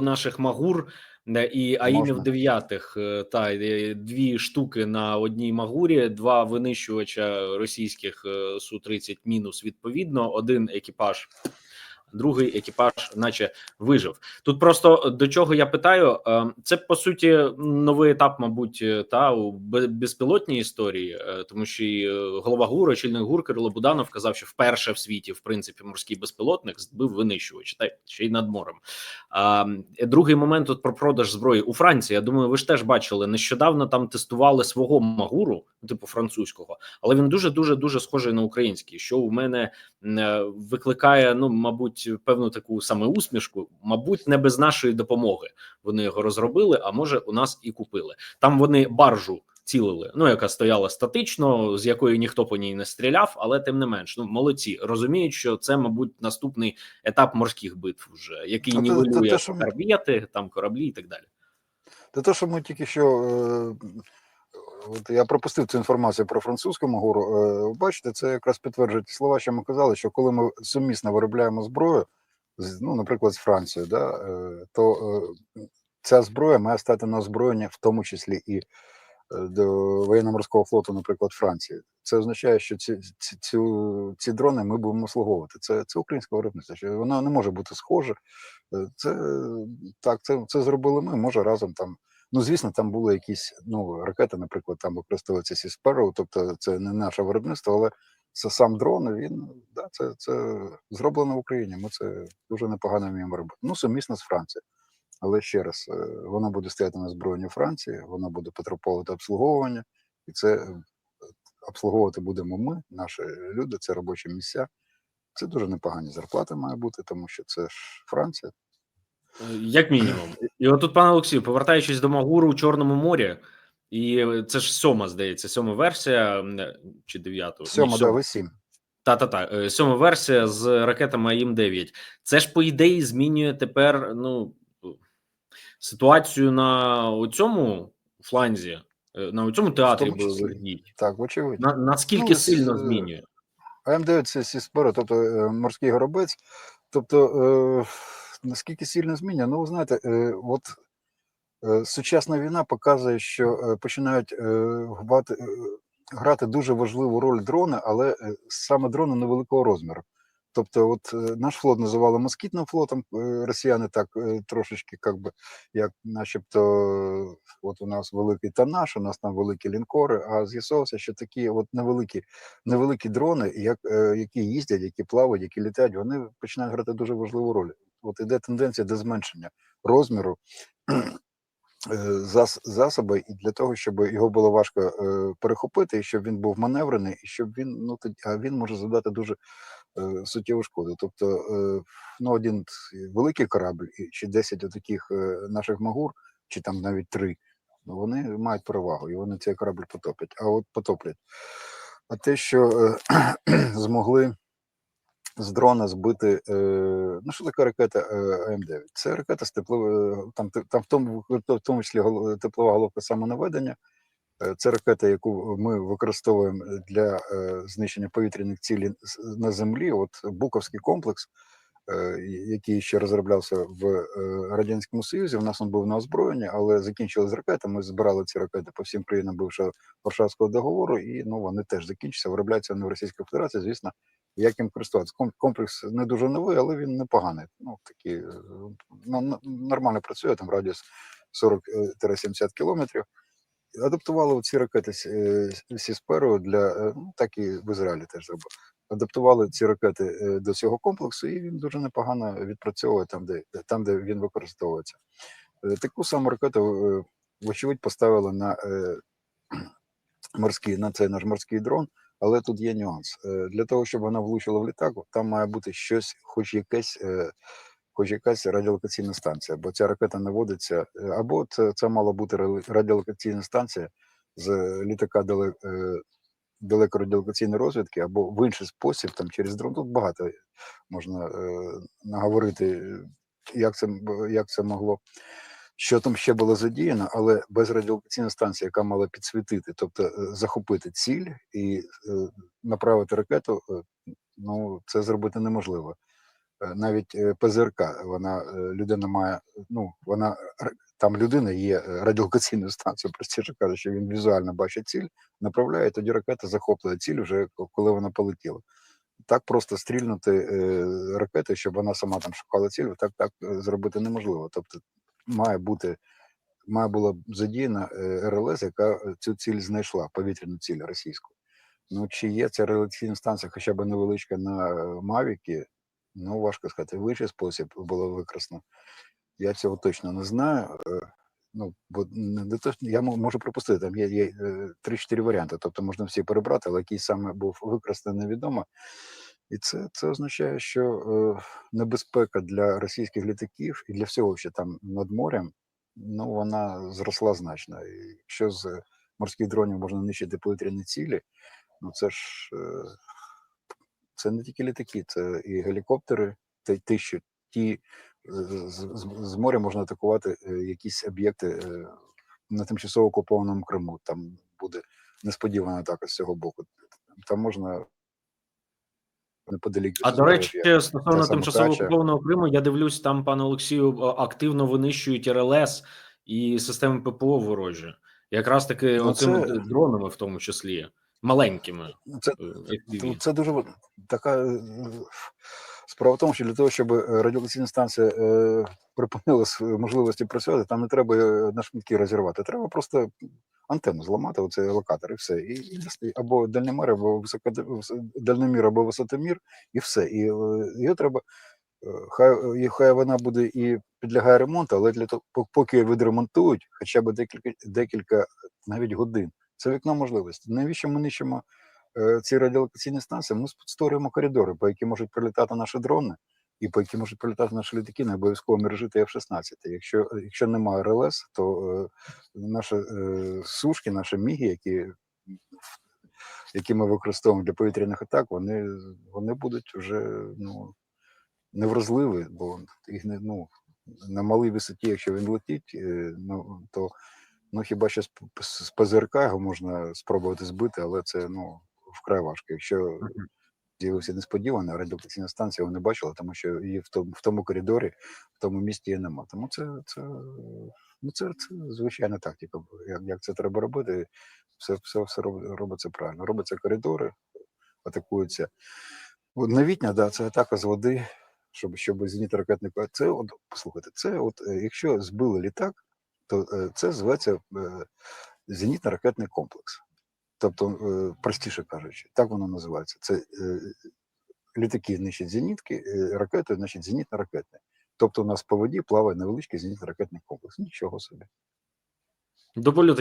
наших магур е, і аїмів дев'ятих. е, Та е, дві штуки на одній магурі, два винищувача російських су 30 мінус. Відповідно, один екіпаж. Другий екіпаж, наче вижив. Тут просто до чого я питаю, е, це по суті новий етап, мабуть, е, та у безпілотній історії, е, тому що і е, голова ГУР, очільник ГУР Кирило Буданов казав, що вперше в світі, в принципі, морський безпілотник збив винищувач, та ще й над морем. Е, другий момент тут про продаж зброї у Франції. Я думаю, ви ж теж бачили нещодавно. Там тестували свого магуру, типу французького, але він дуже дуже дуже схожий на український, що у мене е, викликає, ну мабуть, певну таку саме усмішку. Мабуть, не без нашої допомоги вони його розробили. А може, у нас і купили. Там вони баржу. Цілили, ну яка стояла статично, з якої ніхто по ній не стріляв, але тим не менш, ну молодці розуміють, що це, мабуть, наступний етап морських битв, вже який нівелює те, корвети, там кораблі і так далі. Те, що ми тільки що. Е, от я пропустив цю інформацію про французьку магуру. Е, бачите, це якраз підтверджує слова, що ми казали, що коли ми сумісно виробляємо зброю, ну, наприклад, з Францією, да, е, то е, ця зброя має стати на озброєння, в тому числі і до воєнно-морського флоту, наприклад, Франції. Це означає, що ці, ці, цю, ці дрони ми будемо обслуговувати. Це, це українське виробництво. Що воно не може бути схоже. Це так, це, це зробили ми. Може разом там. Ну, звісно, там були якісь ну, ракети, наприклад, там використовується Sea Sparrow, тобто це не наше виробництво, але це сам дрон. Він да, це, це зроблено в Україні. Ми це дуже непогано вміємо робити. Ну, сумісно з Францією. Але ще раз, е, воно буде стояти на збройні Франції, воно буде потребувати обслуговування, і це е, обслуговувати будемо ми, наші люди, це робочі місця. Це дуже непогані зарплати має бути, тому що це ж Франція. Е, Як мінімум, і от тут, пане Олексію, повертаючись до Магуру у Чорному морі, і це ж сьома, здається, сьома версія чи дев'ята? Ні, Сьома, да, ви сім. Та та та е, сьома версія з ракетами АІМ 9 Це ж по ідеї змінює тепер ну ситуацію на цьому фланзі, е, на цьому театрі бойових. Так, вочевидь. На наскільки Ну, з- сильно змінює? АМ9 це Сіспера, тобто е, морський горобець. Тобто, е, наскільки сильно змінює? Ну, ви знаєте, е, от е, сучасна війна показує, що е, починають е, грати, дуже важливу роль дрони, але саме дрони невеликого розміру. Тобто, от наш флот називали москітним флотом, росіяни так трошечки, як би, як начебто, от у нас великий тонаж, у нас там великі лінкори, а з'ясовувалося, що такі от невеликі невеликі дрони, як, які їздять, які плавають, які літають, вони починають грати дуже важливу роль. От іде тенденція до зменшення розміру е, зас, засоби, і для того, щоб його було важко е, перехопити, і щоб він був маневрений, і щоб він ну а він може завдати дуже е, суттєву шкоду. Тобто, ну один великий корабль, чи 10 таких наших магур, чи там навіть три, ну вони мають перевагу, і вони цей корабль потоплять. А от потоплять. А те, що змогли з дрона збити, е, ну що таке ракета е, АМ-9? Це ракета з тепловою, там, там в тому, в тому числі теплова головка самонаведення. Е, Це ракета, яку ми використовуємо для е, знищення повітряних цілей на землі. От Буковський комплекс, е, який ще розроблявся в е, Радянському Союзі, у нас він був на озброєнні, але закінчились ракети. Ми збирали ці ракети по всім країнам бившого Варшавського договору, і ну вони теж закінчаться, виробляються вони в Російській Федерації. Звісно, як їм користуватися. Комплекс не дуже новий, але він непоганий. Ну такий е, ну, нормально працює там радіус 40-70 кілометрів. Адаптували ці ракети е, для е, ну так і в Ізраїлі теж зробили. Адаптували ці ракети е, до цього комплексу, і він дуже непогано відпрацьовує там, де там, де він використовується. Е, Таку саму ракету, е, вочевидь, поставили на е, морський, на цей наш морський дрон, але тут є нюанс. Е, Для того, щоб вона влучила в літак, там має бути щось, хоч якесь. е, Хоч якась радіолокаційна станція, бо ця ракета наводиться, е, або це, це мала бути радіолокаційна станція з літака дале, е, далекорадіолокаційної розвідки, або в інший спосіб, там через дрон. Тут багато можна наговорити, як це, як це могло, що там ще було задіяно, але без радіолокаційної станції, яка мала підсвітити, тобто е, захопити ціль і е, направити ракету, е, ну це зробити неможливо. Навіть ПЗРК, вона людина має, ну вона там людина є радіолокаційною станцією, простіше кажучи, він візуально бачить ціль, направляє, тоді ракета захоплює ціль вже коли вона полетіла. Так просто стрільнути ракети, щоб вона сама там шукала ціль, так так зробити неможливо. Тобто має бути має була задіяна е, РЛС, яка е, цю ціль знайшла, повітряну ціль російську. Ну, чи є ця реляційна станція хоча б невеличка на е, Мавіки, ну важко сказати, в інший спосіб було використано. Я цього точно не знаю. Ну, бо не то, я можу припустити, там є, є е, 3-4 варіанти, тобто можна всі перебрати, але який саме був використаний, невідомо. І це, це означає, що е, небезпека для російських літаків і для всього, що там над морем, ну вона зросла значно. І якщо з морських дронів можна нищити повітряні цілі, ну це ж е, це не тільки літаки, це і гелікоптери, та й ті, що ті з, з, з моря можна атакувати е, якісь об'єкти е, на тимчасово окупованому Криму. Там буде несподівана атака з цього боку. Там можна неподалік. А до речі, стосовно тимчасово окупованого Криму, я дивлюсь, там пане Олексію активно винищують РЛС і системи ППО ворожі, якраз таки Ну, оцими це- дронами, в тому числі маленькими. Ну, це е, FPV. Це дуже така е, справа в тому, що для того, щоб е, радіолокаційна станція е, припинила можливості працювати, там не треба е, на шматки розірвати. Треба просто антенну зламати, оцей локатор, і все. І, і або дальномір, або високод... вис- дальномір, або висотомір, і все. І е, його треба. е, Хай, і хай вона буде і підлягає ремонту, але для того, пок- поки відремонтують, хоча б декілька, декілька навіть годин, це вікно можливості. Навіщо ми нищимо е, ці радіолокаційні станції? Ми створюємо коридори, по які можуть прилітати наші дрони, і по які можуть прилітати наші літаки на обов'язково мережі F-16. Якщо, якщо немає РЛС, то е, наші е, сушки, наші міги, які, які ми використовуємо для повітряних атак, вони, вони будуть вже ну, невразливі, бо їх не ну, на малій висоті, якщо він летить, е, ну, то ну, хіба що з, з ПЗРК його можна спробувати збити, але це ну, вкрай важко. Якщо з'явився несподівано, радіолокаційна станція його не бачила, тому що її в тому, в тому коридорі, в тому місті її нема. Тому це, це, ну, це, це звичайна тактика. Як, як це треба робити, все, все, все робиться правильно. Робиться коридори, атакуються. Новітня, да, це атака з води, щоб, щоб зенітно ракетний Це от, послухайте, це от, е, якщо збили літак, то е, це зветься е, зенітно-ракетний комплекс. Тобто, е, простіше кажучи, так воно називається. Це е, літаки значить, зенітки, е, ракети, значить зенітно-ракетні. Тобто у нас по воді плаває невеличкий зенітно-ракетний комплекс. Нічого собі. До польоту